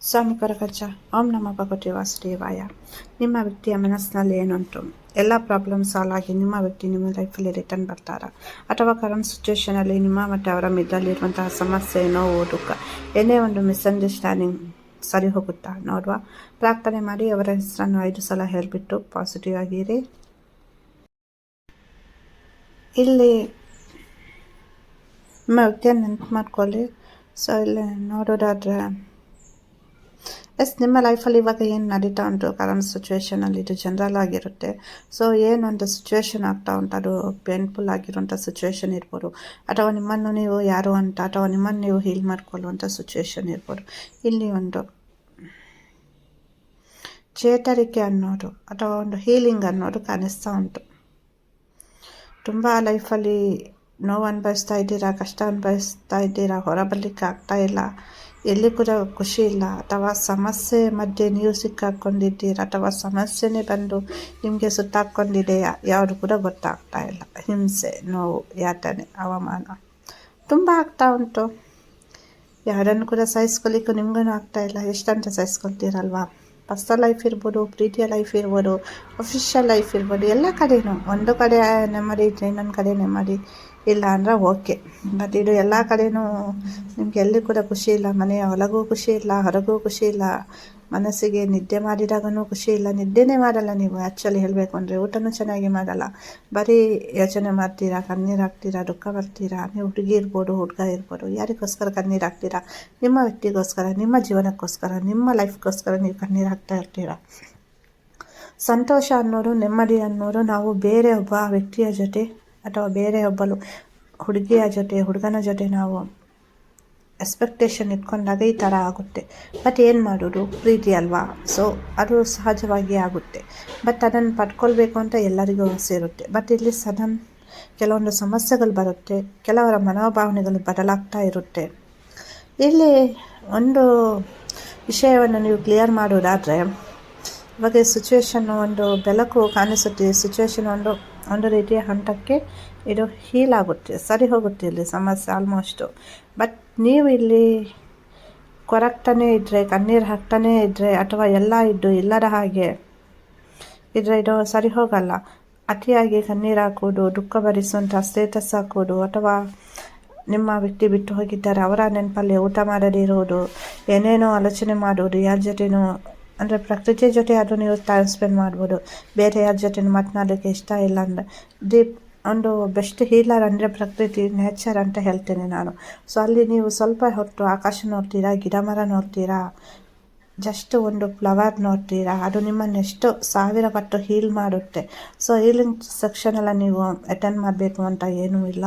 ಸ್ವಾಮಿ ಕರಕಚ್ಚ ಓಂ ನಮ ಭಗವತಿ ವಾಸುದೇವಾಯ. ನಿಮ್ಮ ವ್ಯಕ್ತಿಯ ಮನಸ್ಸಿನಲ್ಲಿ ಏನುಂಟು ಎಲ್ಲ ಪ್ರಾಬ್ಲಮ್ ಸಾಲ್ವ್ ಆಗಿ ನಿಮ್ಮ ವ್ಯಕ್ತಿ ನಿಮ್ಮ ಲೈಫಲ್ಲಿ ರಿಟರ್ನ್ ಬರ್ತಾರಾ? ಅಥವಾ ಕರೆಂಟ್ ಸಿಚುವೇಷನಲ್ಲಿ ನಿಮ್ಮ ಮತ್ತು ಅವರ ಮಿದ್ದಲ್ಲಿರುವಂತಹ ಸಮಸ್ಯೆ, ನೋವು, ದುಃಖ, ಏನೇ ಒಂದು ಮಿಸ್ಅಂಡರ್ಸ್ಟ್ಯಾಂಡಿಂಗ್ ಸರಿ ಹೋಗುತ್ತಾ? ನೋಡುವ. ಪ್ರಾರ್ಥನೆ ಮಾಡಿ ಅವರ ಹೆಸರನ್ನು ಐದು ಸಲ ಹೇಳಿಬಿಟ್ಟು ಪಾಸಿಟಿವ್ ಆಗಿರಿ. ಇಲ್ಲಿ ನಿಮ್ಮ ವ್ಯಕ್ತಿಯನ್ನು ನೆನಪು ಮಾಡ್ಕೊಳ್ಳಿ. ಸೊ ಇಲ್ಲಿ ನೋಡೋದಾದರೆ ಎಸ್ ನಿಮ್ಮ ಲೈಫಲ್ಲಿ ಇವಾಗ ಏನು ನಡೀತಾ ಉಂಟು ಕರೆಂಟ್ ಸಿಚುವೇಷನಲ್ಲಿ ಇದು ಜನರಲ್ ಆಗಿರುತ್ತೆ. ಸೊ ಏನೊಂದು ಸಿಚುವೇಶನ್ ಆಗ್ತಾ ಉಂಟು, ಅದು ಪೇನ್ಫುಲ್ ಆಗಿರುವಂಥ ಸಿಚುವೇಶನ್ ಇರ್ಬೋದು. ಅಥವಾ ನಿಮ್ಮನ್ನು ನೀವು ಯಾರು ಅಂತ, ಅಥವಾ ನಿಮ್ಮನ್ನು ನೀವು ಹೀಲ್ ಮಾಡ್ಕೊಳ್ಳುವಂಥ ಸಿಚುವೇಶನ್ ಇರ್ಬೋದು. ಇಲ್ಲಿ ಒಂದು ಚೇತರಿಕೆ ಅನ್ನೋದು, ಅಥವಾ ಒಂದು ಹೀಲಿಂಗ್ ಅನ್ನೋದು ಕಾಣಿಸ್ತಾ ಉಂಟು. ತುಂಬ ಲೈಫಲ್ಲಿ ನೋವು ಅನುಭವಿಸ್ತಾ ಇದ್ದೀರಾ, ಕಷ್ಟ ಅನುಭವಿಸ್ತಾ ಇದ್ದೀರಾ, ಹೊರಬರಲಿಕ್ಕೆ ಆಗ್ತಾ ಇಲ್ಲ. ಎಲ್ಲಿ ಕೂಡ ಖುಷಿ ಇಲ್ಲ. ಅಥವಾ ಸಮಸ್ಯೆ ಮಧ್ಯೆ ನೀವು ಸಿಕ್ಕಾಕ್ಕೊಂಡಿದ್ದೀರಾ ಅಥವಾ ಸಮಸ್ಯೆನೇ ಬಂದು ನಿಮಗೆ ಸುತ್ತಾಕೊಂಡಿದೆಯಾ ಯಾವುದು ಕೂಡ ಗೊತ್ತಾಗ್ತಾ ಇಲ್ಲ. ಹಿಂಸೆ, ನೋವು, ಯಾತನೆ, ಅವಮಾನ ತುಂಬ ಆಗ್ತಾ ಉಂಟು. ಯಾರನ್ನು ಕೂಡ ಸಹಿಸ್ಕೊಳ್ಳಿಕ್ಕೂ ನಿಮಗೂ ಆಗ್ತಾ ಇಲ್ಲ. ಎಷ್ಟಂತ ಸಹಿಸ್ಕೊಳ್ತೀರಲ್ವಾ? ಪರ್ಸನಲ್ ಲೈಫ್ ಇರ್ಬೋದು, ಪ್ರೀತಿಯ ಲೈಫ್ ಇರ್ಬೋದು ಅಫಿಷಿಯಲ್ ಲೈಫ್ ಇರ್ಬೋದು, ಎಲ್ಲ ಕಡೆಯೂ ಒಂದು ಕಡೆ ನೆಮ್ಮದಿ ಇದ್ದರೆ ಇನ್ನೊಂದು ಕಡೆ ನೆಮ್ಮದಿ ಇಲ್ಲ ಅಂದರೆ ಓಕೆ ಬಟ್ ಇದು ಎಲ್ಲ ಕಡೆಯೂ ನಿಮ್ಗೆ ಎಲ್ಲಿ ಕೂಡ ಖುಷಿ ಇಲ್ಲ, ಮನೆಯ ಒಳಗೂ ಖುಷಿ ಇಲ್ಲ, ಹೊರಗೂ ಖುಷಿ ಇಲ್ಲ. ಮನಸ್ಸಿಗೆ ನಿದ್ದೆ ಮಾಡಿದಾಗೂ ಖುಷಿ ಇಲ್ಲ. ನಿದ್ದೆನೇ ಮಾಡಲ್ಲ ನೀವು. ಆ್ಯಕ್ಚುಲಿ ಹೇಳಬೇಕು ಅಂದರೆ ಊಟನೂ ಚೆನ್ನಾಗಿ ಮಾಡಲ್ಲ. ಬರೀ ಯೋಚನೆ ಮಾಡ್ತೀರಾ, ಕಣ್ಣೀರು ಹಾಕ್ತೀರಾ, ದುಃಖ ಬರ್ತೀರಾ ನೀವು ಹುಡುಗಿ ಇರ್ಬೋದು, ಹುಡುಗ ಇರ್ಬೋದು, ಯಾರಿಗೋಸ್ಕರ ಕಣ್ಣೀರು ಹಾಕ್ತೀರಾ? ನಿಮ್ಮ ವ್ಯಕ್ತಿಗೋಸ್ಕರ, ನಿಮ್ಮ ಜೀವನಕ್ಕೋಸ್ಕರ, ನಿಮ್ಮ ಲೈಫ್ಗೋಸ್ಕರ ನೀವು ಕಣ್ಣೀರು ಹಾಕ್ತಾ ಇರ್ತೀರಾ? ಸಂತೋಷ ಅನ್ನೋರು, ನೆಮ್ಮದಿ ಅನ್ನೋರು ನಾವು ಬೇರೆ ಒಬ್ಬ ವ್ಯಕ್ತಿಯ ಜೊತೆ ಅಥವಾ ಬೇರೆ ಒಬ್ಬಲು ಹುಡುಗಿಯ ಜೊತೆ, ಹುಡುಗನ ಜೊತೆ ನಾವು ಎಕ್ಸ್ಪೆಕ್ಟೇಷನ್ ಇಟ್ಕೊಂಡಾಗ ಈ ಥರ ಆಗುತ್ತೆ. ಬಟ್ ಏನು ಮಾಡೋದು? ಪ್ರೀತಿ ಅಲ್ವಾ? ಸೊ ಅದು ಸಹಜವಾಗಿ ಆಗುತ್ತೆ. ಬಟ್ ಅದನ್ನು ಪಡ್ಕೊಳ್ಬೇಕು ಅಂತ ಎಲ್ಲರಿಗೂ ಆಸೆ ಇರುತ್ತೆ. ಬಟ್ ಇಲ್ಲಿ ಸದನ್ ಕೆಲವೊಂದು ಸಮಸ್ಯೆಗಳು ಬರುತ್ತೆ. ಕೆಲವರ ಮನೋಭಾವನೆಗಳು ಬದಲಾಗ್ತಾ ಇರುತ್ತೆ. ಇಲ್ಲಿ ಒಂದು ವಿಷಯವನ್ನು ನೀವು ಕ್ಲಿಯರ್ ಮಾಡೋದಾದರೆ, ಇವಾಗ ಸಿಚುವೇಶನ್ ಒಂದು ಬೆಳಕು ಕಾಣಿಸುತ್ತೆ. ಸಿಚುವೇಶನ್ ಒಂದು ಒಂದು ರೀತಿಯ ಹಂತಕ್ಕೆ ಇದು ಹೀಲ್ ಆಗುತ್ತೆ, ಸರಿ ಹೋಗುತ್ತೆ ಇಲ್ಲಿ ಸಮಸ್ಯೆ ಆಲ್ಮೋಸ್ಟು ಬಟ್ ನೀವು ಇಲ್ಲಿ ಕೊರಗ್ತಾನೆ ಇದ್ದರೆ ಕಣ್ಣೀರು ಹಾಕ್ತಾನೇ ಇದ್ದರೆ ಅಥವಾ ಎಲ್ಲ ಇದ್ದು, ಇಲ್ಲದ ಹಾಗೆ ಇದ್ರೆ ಇದು ಸರಿ ಹೋಗಲ್ಲ. ಅತಿಯಾಗಿ ಕಣ್ಣೀರು ಹಾಕೋದು, ದುಃಖ ಭರಿಸುವಂಥ ಸ್ಟೇಟಸ್ ಹಾಕೋದು, ಅಥವಾ ನಿಮ್ಮ ವ್ಯಕ್ತಿ ಬಿಟ್ಟು ಹೋಗಿದ್ದಾರೆ, ಅವರ ನೆನಪಲ್ಲಿ ಊಟ ಮಾಡದೇ ಇರೋದು, ಏನೇನೋ ಆಲೋಚನೆ ಮಾಡೋದು, ಯಾರ ಜೊತೆನೂ ಅಂದರೆ ಪ್ರಕೃತಿಯ ಜೊತೆ ಅದು ನೀವು ಟೈಮ್ ಸ್ಪೆಂಡ್ ಮಾಡ್ಬೋದು. ಬೇರೆ ಯಾರ ಜೊತೆ ಮಾತನಾಡೋಕ್ಕೆ ಇಷ್ಟ ಇಲ್ಲ ಅಂದರೆ, ದೀಪ್ ಒಂದು ಬೆಸ್ಟ್ ಹೀಲರ್ ಅಂದರೆ ಪ್ರಕೃತಿ ನೇಚರ್ ಅಂತ ಹೇಳ್ತೇನೆ ನಾನು. ಸೊ ಅಲ್ಲಿ ನೀವು ಸ್ವಲ್ಪ ಹೊತ್ತು ಆಕಾಶ ನೋಡ್ತೀರಾ, ಗಿಡ ಮರ ನೋಡ್ತೀರಾ ಜಸ್ಟ್ ಒಂದು ಫ್ಲವರ್ ನೋಡ್ತೀರಾ, ಅದು ನಿಮ್ಮನ್ನು ಎಷ್ಟು ಸಾವಿರ ಪಟ್ಟು ಹೀಲ್ ಮಾಡುತ್ತೆ. ಸೊ ಹೀಲಿಂಗ್ ಸೆಕ್ಷನೆಲ್ಲ ನೀವು ಅಟೆಂಡ್ ಮಾಡಬೇಕು ಅಂತ ಏನೂ ಇಲ್ಲ.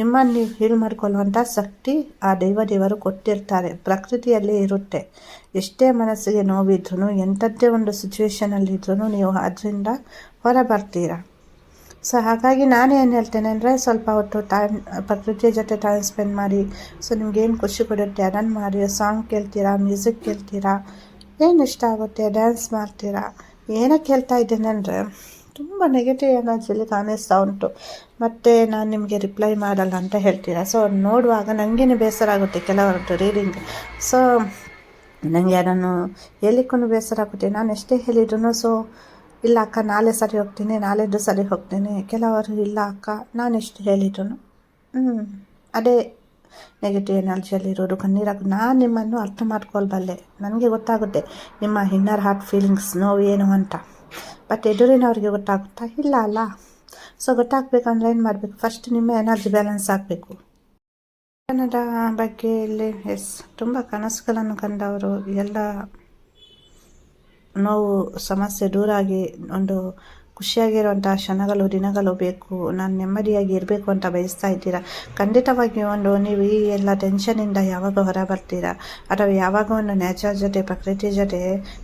ನಿಮ್ಮನ್ನು ನೀವು ಹೀಲ್ ಮಾಡ್ಕೊಳ್ಳುವಂಥ ಶಕ್ತಿ ಆ ದೈವ ದೇವರು ಕೊಟ್ಟಿರ್ತಾರೆ. ಪ್ರಕೃತಿಯಲ್ಲಿ ಇರುತ್ತೆ. ಎಷ್ಟೇ ಮನಸ್ಸಿಗೆ ನೋವಿದ್ರೂ ಎಂಥದ್ದೇ ಒಂದು ಸಿಚುವೇಶನಲ್ಲಿದ್ರೂ ನೀವು ಅದರಿಂದ ಹೊರ ಬರ್ತೀರಾ ಸೊ ಹಾಗಾಗಿ ನಾನು ಏನು ಹೇಳ್ತೇನೆ ಅಂದರೆ ಸ್ವಲ್ಪ ಹೊತ್ತು ಟೈಮ್ ಪ್ರಕೃತಿಯ ಜೊತೆ ಟೈಮ್ ಸ್ಪೆಂಡ್ ಮಾಡಿ ಸೊ ನಿಮ್ಗೇನು ಖುಷಿ ಕೊಡುತ್ತೆ? ಅದನ್ನು ಮಾಡಿ ಸಾಂಗ್ ಕೇಳ್ತೀರಾ ಮ್ಯೂಸಿಕ್ ಕೇಳ್ತೀರಾ? ಏನು ಇಷ್ಟ ಆಗುತ್ತೆ? ಡ್ಯಾನ್ಸ್ ಮಾಡ್ತೀರಾ? ಏನಕ್ಕೆ ಹೇಳ್ತಾ ಇದ್ದೇನೆ ಅಂದರೆ ತುಂಬ ನೆಗೆಟಿವ್ ಎನರ್ಜಿಲಿ ಕಾಣಿಸ್ತಾ ಉಂಟು. ಮತ್ತು ನಾನು ನಿಮಗೆ ರಿಪ್ಲೈ ಮಾಡಲ್ಲ ಅಂತ ಹೇಳ್ತೀರಾ? ಸೊ ನೋಡುವಾಗ ನನಗೇನು ಬೇಸರ ಆಗುತ್ತೆ ಕೆಲವರದ್ದು ರೀಡಿಂಗ್ ಸೊ ನನಗೆ ಅದನ್ನು ಹೇಳಿಕೊಂಡು ಬೇಸರ ಆಗುತ್ತೆ. ನಾನು ಎಷ್ಟೇ ಹೇಳಿದ್ರು ಸೊ ಇಲ್ಲ ಅಕ್ಕ, ನಾಳೆ ಸರಿ ಹೋಗ್ತೀನಿ ನಾಳೆದು ಸರಿ ಹೋಗ್ತೀನಿ. ಕೆಲವರು ಇಲ್ಲ ಅಕ್ಕ ನಾನು ಎಷ್ಟು ಹೇಳಿದ್ರು ಹ್ಞೂ ಅದೇ ನೆಗೆಟಿವ್ ಎನರ್ಜಿಯಲ್ಲಿರೋರು ಕಣ್ಣೀರಾಗ ನಾನು ನಿಮ್ಮನ್ನು ಅರ್ಥ ಮಾಡ್ಕೊಳ್ಬಲ್ಲೆ. ನನಗೆ ಗೊತ್ತಾಗುತ್ತೆ ನಿಮ್ಮ ಇನ್ನರ್ ಹಾರ್ಟ್ ಫೀಲಿಂಗ್ಸ್ ನೋವು ಏನು ಅಂತ. ಬಟ್ ಎದುರಿನವ್ರಿಗೆ ಗೊತ್ತಾಗುತ್ತಾ? ಇಲ್ಲ ಅಲ್ಲ. ಸೊ ಗೊತ್ತಾಗಬೇಕಂದ್ರೆ ಏನು ಮಾಡಬೇಕು? ಫಸ್ಟ್ ನಿಮ್ಮ ಎನರ್ಜಿ ಬ್ಯಾಲೆನ್ಸ್ ಆಗಬೇಕು ಕನ್ನಡ ಬಗ್ಗೆ ಇಲ್ಲಿ ಎಸ್ ತುಂಬ ಕನಸುಗಳನ್ನು ಕಂಡವರು ಎಲ್ಲ ನೋವು ಸಮಸ್ಯೆ ದೂರಾಗಿ ಒಂದು ಖುಷಿಯಾಗಿರುವಂಥ ಕ್ಷಣಗಳು, ದಿನಗಳು ಬೇಕು. ನಾನು ನೆಮ್ಮದಿಯಾಗಿ ಇರಬೇಕು ಅಂತ ಬಯಸ್ತಾ ಇದ್ದೀರಾ? ಖಂಡಿತವಾಗಿ ಒಂದು ನೀವು ಈ ಎಲ್ಲ ಟೆನ್ಷನಿಂದ ಯಾವಾಗ ಹೊರ ಬರ್ತೀರಾ ಅಥವಾ ಯಾವಾಗ ಒಂದು ನ್ಯಾಚರ್ ಜೊತೆ, ಪ್ರಕೃತಿ ಜೊತೆ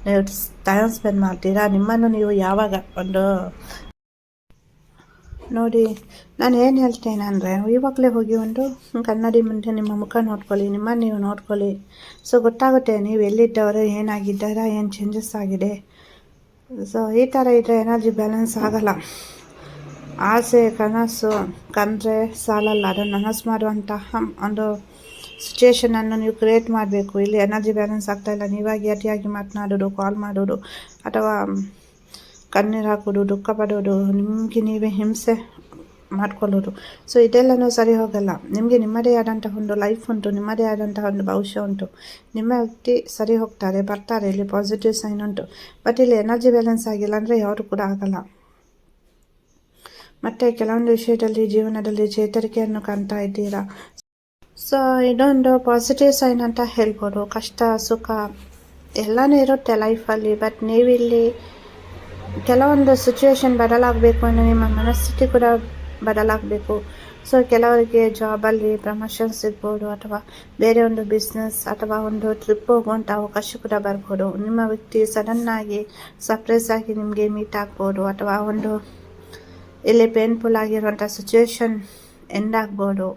ನೀವು ಟೈಮ್ ಸ್ಪೆಂಡ್ ಮಾಡ್ತೀರಾ? ನಿಮ್ಮನ್ನು ನೀವು ಯಾವಾಗ ಒಂದು ನೋಡಿ, ನಾನು ಏನು ಹೇಳ್ತೇನೆ ಅಂದರೆ, ಇವಾಗಲೇ ಹೋಗಿ ಒಂದು ಕನ್ನಡಿ ಮುಂದೆ ನಿಮ್ಮ ಮುಖ ನೋಡ್ಕೊಳ್ಳಿ, ನಿಮ್ಮ ನೀವು ನೋಡ್ಕೊಳ್ಳಿ. ಸೊ ಗೊತ್ತಾಗುತ್ತೆ ನೀವು ಎಲ್ಲಿದ್ದವರು, ಏನಾಗಿದ್ದಾರಾ, ಏನು ಚೇಂಜಸ್ ಆಗಿದೆ. ಸೊ ಈ ಥರ ಇದ್ದರೆ ಎನರ್ಜಿ ಬ್ಯಾಲೆನ್ಸ್ ಆಗಲ್ಲ. ಆಸೆ, ಕನಸು ಕಂದ್ರೆ ಸಾಲಲ್ಲ. ಅದನ್ನು ನನಸು ಮಾಡುವಂತಹ ಒಂದು ಸಿಚುವೇಶನನ್ನು ನೀವು ಕ್ರಿಯೇಟ್ ಮಾಡಬೇಕು. ಇಲ್ಲಿ ಎನರ್ಜಿ ಬ್ಯಾಲೆನ್ಸ್ ಆಗ್ತಾಯಿಲ್ಲ ನೀವಾಗಿ ಅತಿಯಾಗಿ ಮಾತನಾಡೋದು ಕಾಲ್ ಮಾಡೋದು, ಅಥವಾ ಕಣ್ಣೀರು ಹಾಕೋದು ದುಃಖ ಪಡೋದು ನಿಮಗೆ ನೀವೇ ಹಿಂಸೆ ಮಾಡ್ಕೊಳ್ಳೋದು ಸೊ ಇದೆಲ್ಲನೂ ಸರಿ ಹೋಗಲ್ಲ ನಿಮಗೆ ನಿಮ್ಮದೇ ಆದಂತಹ ಒಂದು ಲೈಫ್ ಉಂಟು ನಿಮ್ಮದೇ ಆದಂತಹ ಒಂದು ಭವಿಷ್ಯ ಉಂಟು ನಿಮ್ಮ ವ್ಯಕ್ತಿ ಸರಿ ಹೋಗ್ತಾರೆ ಬರ್ತಾರೆ ಇಲ್ಲಿ ಪಾಸಿಟಿವ್ ಸೈನ್ ಉಂಟು ಬಟ್ ಇಲ್ಲಿ ಎನರ್ಜಿ ಬ್ಯಾಲೆನ್ಸ್ ಆಗಿಲ್ಲ ಅಂದರೆ ಯಾರು ಕೂಡ ಆಗಲ್ಲ ಮತ್ತು ಕೆಲವೊಂದು ವಿಷಯದಲ್ಲಿ ಜೀವನದಲ್ಲಿ ಚೇತರಿಕೆಯನ್ನು ಕಾಣ್ತಾ ಇದ್ದೀರಾ ಸೊ ಇದೊಂದು ಪಾಸಿಟಿವ್ ಸೈನ್ ಅಂತ ಹೇಳ್ಬೋದು ಕಷ್ಟ ಸುಖ ಎಲ್ಲನೂ ಇರುತ್ತೆ ಲೈಫಲ್ಲಿ ಬಟ್ ನೀವಿಲ್ಲಿ ಕೆಲವೊಂದು ಸಿಚುವೇಶನ್ ಬದಲಾಗಬೇಕು ಅಂದರೆ ನಿಮ್ಮ ಮನಸ್ಥಿತಿ ಕೂಡ ಬದಲಾಗಬೇಕು. ಸೊ ಕೆಲವರಿಗೆ ಜಾಬಲ್ಲಿ ಪ್ರಮೋಷನ್ ಸಿಗ್ಬೋದು ಅಥವಾ ಬೇರೆ ಒಂದು ಬಿಸ್ನೆಸ್ ಅಥವಾ ಒಂದು ಟ್ರಿಪ್ ಹೋಗುವಂಥ ಅವಕಾಶ ಕೂಡ ಬರ್ಬೋದು. ನಿಮ್ಮ ವ್ಯಕ್ತಿ ಸಡನ್ನಾಗಿ ಸರ್ಪ್ರೈಸ್ ಆಗಿ ನಿಮಗೆ ಮೀಟ್ ಆಗ್ಬೋದು ಅಥವಾ ಒಂದು ಇಲ್ಲಿ ಪೇನ್ಫುಲ್ ಆಗಿರುವಂಥ ಸಿಚುವೇಶನ್ ಎಂಡ್ ಆಗ್ಬೋದು.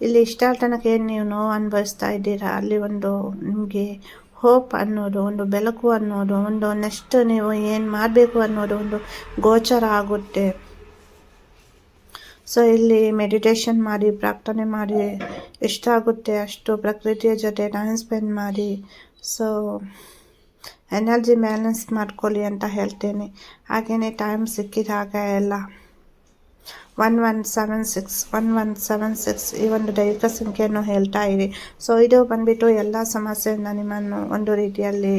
ಇಲ್ಲಿ ಇಷ್ಟಾರ ತನಕ ಏನು ನೀವು ನೋವು ಅನುಭವಿಸ್ತಾ ಇದ್ದೀರಾ? ಅಲ್ಲಿ ಒಂದು ನಿಮಗೆ ಹೋಪ್ ಅನ್ನೋದು, ಒಂದು ಬೆಳಕು ಅನ್ನೋದು, ಒಂದು ನೆಕ್ಸ್ಟ್ ನೀವು ಏನು ಮಾಡಬೇಕು ಅನ್ನೋದು ಒಂದು ಗೋಚರ ಆಗುತ್ತೆ. ಸೊ ಇಲ್ಲಿ ಮೆಡಿಟೇಷನ್ ಮಾಡಿ, ಪ್ರಾರ್ಥನೆ ಮಾಡಿ ಎಷ್ಟಾಗುತ್ತೆ ಅಷ್ಟು ಪ್ರಕೃತಿಯ ಜೊತೆ ಟೈಮ್ ಸ್ಪೆಂಡ್ ಮಾಡಿ. ಸೊ ಎನರ್ಜಿ ಬ್ಯಾಲೆನ್ಸ್ ಮಾಡ್ಕೊಳ್ಳಿ ಅಂತ ಹೇಳ್ತೇನೆ. ಹಾಗೆಯೇ ಟೈಮ್ ಸಿಕ್ಕಿದಾಗ ಎಲ್ಲ. One one seven six one one seven six ಈ ಒಂದು ದೈಹಿಕ ಸಂಖ್ಯೆಯನ್ನು ಹೇಳ್ತಾ ಇರಿ. ಸೊ ಇದು ಬಂದುಬಿಟ್ಟು ಎಲ್ಲ ಸಮಸ್ಯೆಯಿಂದ ನಿಮ್ಮನ್ನು ಒಂದು ರೀತಿಯಲ್ಲಿ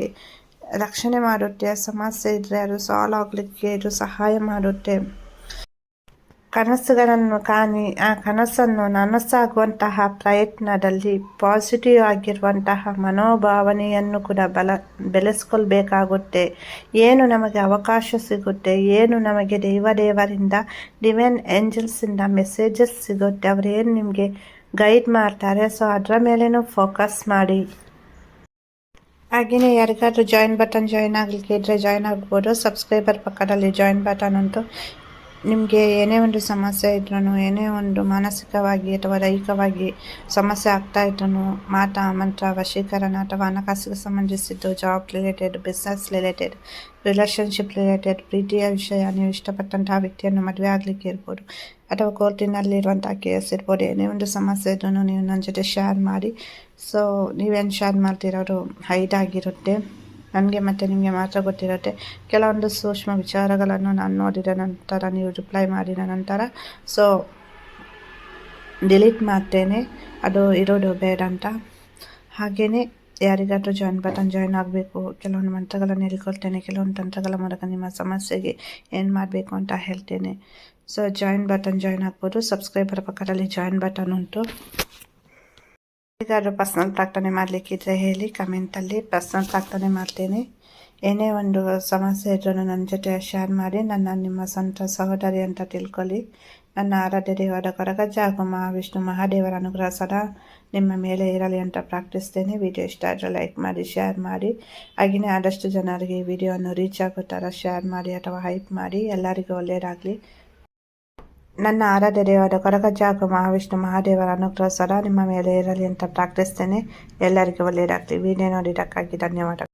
ರಕ್ಷಣೆ ಮಾಡುತ್ತೆ. ಸಮಸ್ಯೆ ಇದ್ದರೆ ಅದು ಸಾಲ್ವ್ ಆಗಲಿಕ್ಕೆ ಇದು ಸಹಾಯ ಮಾಡುತ್ತೆ. ಕನಸುಗಳನ್ನು ಕಾಣಿ, ಆ ಕನಸನ್ನು ನನಸಾಗುವಂತಹ ಪ್ರಯತ್ನದಲ್ಲಿ ಪಾಸಿಟಿವ್ ಆಗಿರುವಂತಹ ಮನೋಭಾವನೆಯನ್ನು ಕೂಡ ಬಲ, ಬೆಳೆಸ್ಕೊಳ್ಬೇಕಾಗುತ್ತೆ. ಏನು ನಮಗೆ ಅವಕಾಶ ಸಿಗುತ್ತೆ, ಏನು ನಮಗೆ ದೇವರಿಂದ ಡಿವೈನ್ ಏಂಜಲ್ಸಿಂದ ಮೆಸೇಜಸ್ ಸಿಗುತ್ತೆ ಅವರೇನು ನಿಮಗೆ ಗೈಡ್ ಮಾಡ್ತಾರೆ ಸೊ ಅದರ ಮೇಲೇನೂ ಫೋಕಸ್ ಮಾಡಿ. ಹಾಗೆಯೇ ಯಾರಿಗಾದರೂ ಜಾಯಿನ್ ಬಟನ್ ಜಾಯಿನ್ ಆಗಲಿಕ್ಕೆ ಇದ್ದರೆ ಜಾಯಿನ್ ಆಗ್ಬೋದು ಸಬ್ಸ್ಕ್ರೈಬರ್ ಪಕ್ಕದಲ್ಲಿ ಜಾಯಿನ್ ಬಟನ್ ಉಂಟು ನಿಮಗೆ ಏನೇ ಒಂದು ಸಮಸ್ಯೆ ಇದ್ರೂ ಏನೇ ಒಂದು ಮಾನಸಿಕವಾಗಿ ಅಥವಾ ದೈಹಿಕವಾಗಿ ಸಮಸ್ಯೆ ಆಗ್ತಾ ಇದ್ರೂ ಮಾಟ ಮಂತ್ರ, ವಶೀಕರಣ ಅಥವಾ ಹಣಕಾಸಿಗೆ ಸಂಬಂಧಿಸಿದ್ದು job related business related relationship related ಪ್ರೀತಿಯ ವಿಷಯ, ನೀವು ಇಷ್ಟಪಟ್ಟಂತಹ ವ್ಯಕ್ತಿಯನ್ನು ಮದುವೆ ಆಗಲಿಕ್ಕೆ ಇರ್ಬೋದು. ಅಥವಾ ಕೋರ್ಟಿನಲ್ಲಿರುವಂಥ ಕೇಸ್ ಇರ್ಬೋದು, ಏನೇ ಒಂದು ಸಮಸ್ಯೆ ಇದ್ರೂ ನೀವು ನನ್ನ ಜೊತೆ ಶೇರ್ ಮಾಡಿ. ಸೊ ನೀವೇನು ಶೇರ್ ಮಾಡ್ತಿರೋರು ಹೈಡ್ ಆಗಿರುತ್ತೆ. ನನಗೆ ಮತ್ತು ನಿಮಗೆ ಮಾತ್ರ ಗೊತ್ತಿರುತ್ತೆ. ಕೆಲವೊಂದು ಸೂಕ್ಷ್ಮ ವಿಚಾರಗಳನ್ನು ನಾನು ನೋಡಿದ ನಂತರ ನೀವು ರಿಪ್ಲೈ ಮಾಡಿದ ನಂತರ ಸೊ ಡಿಲೀಟ್ ಮಾಡ್ತೇನೆ. ಅದು ಇರೋದು ಬೇಡ ಅಂತ. ಹಾಗೆಯೇ ಯಾರಿಗಾದರೂ ಜಾಯಿನ್ ಬಟನ್ ಜಾಯಿನ್ ಆಗಬೇಕು, ಕೆಲವೊಂದು ಮಂತ್ರಗಳನ್ನು ಹೇಳ್ಕೊಳ್ತೇನೆ, ಕೆಲವೊಂದು ತಂತ್ರಗಳ ಮೂಲಕ ನಿಮ್ಮ ಸಮಸ್ಯೆಗೆ ಏನು ಮಾಡಬೇಕು ಅಂತ ಹೇಳ್ತೇನೆ. ಸೊ ಜಾಯಿನ್ ಬಟನ್ ಜಾಯಿನ್ ಆಗ್ಬೋದು. ಸಬ್ಸ್ಕ್ರೈಬರ್ ಪಕ್ಕದಲ್ಲಿ ಜಾಯಿನ್ ಬಟನ್ ಉಂಟು. ಯಾರಿಗಾದ್ರೂ ಪರ್ಸ್ನಲ್ ಪ್ರಾರ್ಥನೆ ಮಾಡಲಿಕ್ಕಿದ್ರೆ ಹೇಳಿ ಕಮೆಂಟಲ್ಲಿ ಪರ್ಸ್ನಲ್ ಪ್ರಾರ್ಥನೆ ಮಾಡ್ತೇನೆ ಏನೇ ಒಂದು ಸಮಸ್ಯೆ ಇದ್ರೂ ನನ್ನ ಜೊತೆ ಶೇರ್ ಮಾಡಿ ನನ್ನ ನಿಮ್ಮ ಸ್ವಂತ ಸಹೋದರಿ ಅಂತ ತಿಳ್ಕೊಳ್ಳಿ ನನ್ನ ಆರಾಧ್ಯ ದೇವರ ಕೊರಗಜ್ಜ ಹಾಗೂ ಮಹಾವಿಷ್ಣು ಮಹಾದೇವರ ಅನುಗ್ರಹ ಸದಾ ನಿಮ್ಮ ಮೇಲೆ ಇರಲಿ ಅಂತ ಪ್ರಾರ್ಥಿಸ್ತೇನೆ ವಿಡಿಯೋ ಇಷ್ಟ ಆದರೆ ಲೈಕ್ ಮಾಡಿ ಶೇರ್ ಮಾಡಿ ಹಾಗೆಯೇ ಆದಷ್ಟು ಜನರಿಗೆ ಈ ವಿಡಿಯೋವನ್ನು ರೀಚ್ ಆಗೋ ಥರ ಶೇರ್ ಮಾಡಿ ಅಥವಾ ಹೈಪ್ ಮಾಡಿ ಎಲ್ಲರಿಗೂ ಒಳ್ಳೆಯದಾಗಲಿ ನನ್ನ ಆರಾಧ್ಯ ದೇವರ ಕೊರಗಜ್ಜ ಮಹಾವಿಷ್ಣು ಮಹಾದೇವರ ಅನುಗ್ರಹ ಸದಾ ನಿಮ್ಮ ಮೇಲೆ ಇರಲಿ ಅಂತ ಪ್ರಾರ್ಥಿಸ್ತೇನೆ. ಎಲ್ಲರಿಗೂ ಒಳ್ಳೆಯದಾಗಲಿ. ವಿಡಿಯೋ ನೋಡಿದ್ದಕ್ಕಾಗಿ ಧನ್ಯವಾದ.